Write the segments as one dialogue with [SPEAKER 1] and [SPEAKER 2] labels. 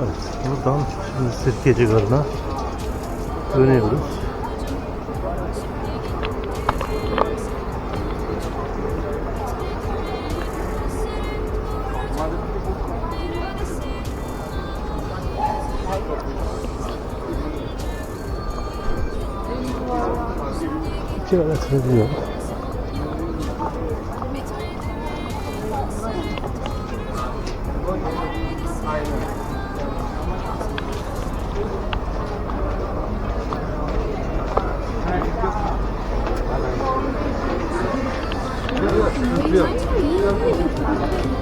[SPEAKER 1] Evet, buradan şimdi Sirkeci Garı'na dönüyoruz. Kilometre diyor.
[SPEAKER 2] 没关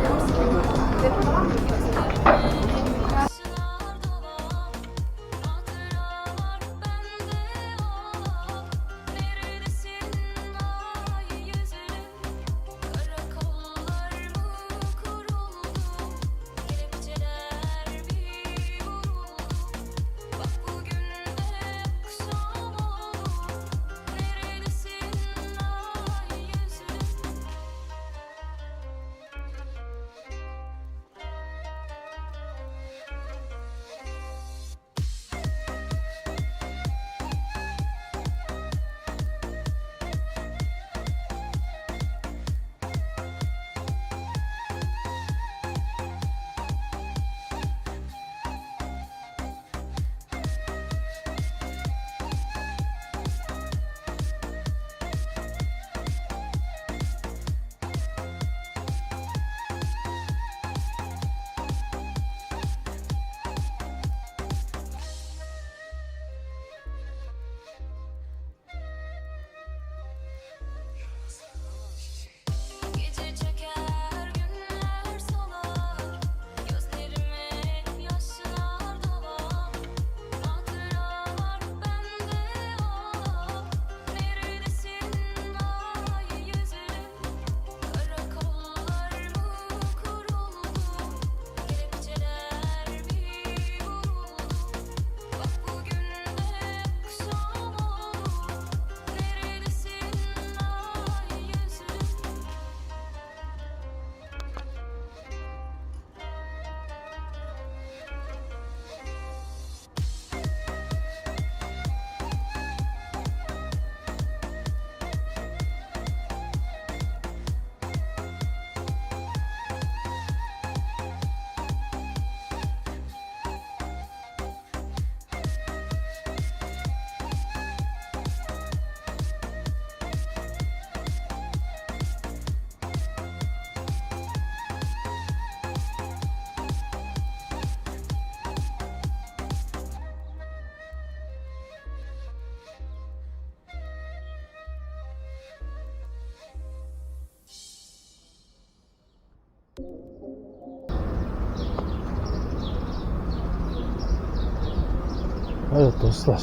[SPEAKER 1] Evet dostlar.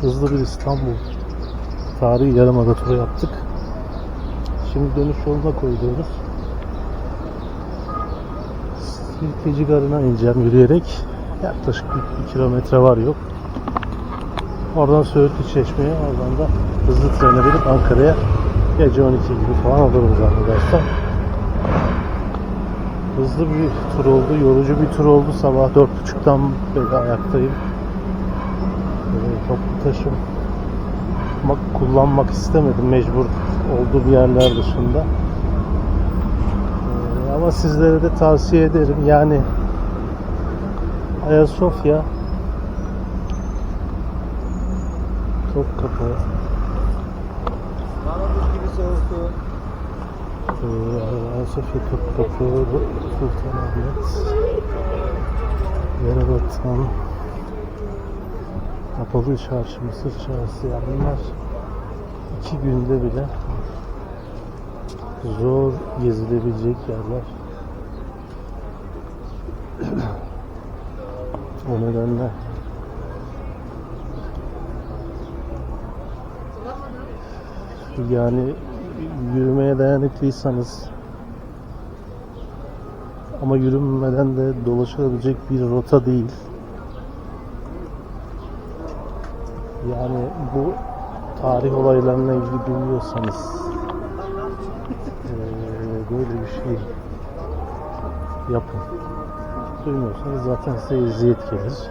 [SPEAKER 1] Hızlı bir İstanbul tarihi yarımada turu yaptık. Şimdi dönüş yoluna koyuyoruz. Sirkeci Garı'na ineceğim yürüyerek. Yaklaşık bir, bir kilometre var yok. Oradan Söğütlü Çeşme'ye, oradan da hızlı trene binip Ankara'ya gece 12 gibi falan olurum zannedersem. Hızlı bir tur oldu, yorucu bir tur oldu. Sabah 4.30'dan beri ayaktayım. Toplu taşım mak- kullanmak istemedim mecbur olduğu bir yerler dışında. Ee, ama sizlere de tavsiye ederim. Yani Ayasofya Topkapı. Ee, Ayasofya Topkapı Sultanahmet Yerebatan Kapalı Çarşı, Mısır Çarşısı yani bunlar iki günde bile zor gezilebilecek yerler. o nedenle yani yürümeye dayanıklıysanız ama yürünmeden de dolaşılabilecek bir rota değil. Yani bu tarih olaylarına ilgili biliyorsanız eee, böyle bir şey yapın. Duymuyorsanız zaten size eziyet gelir.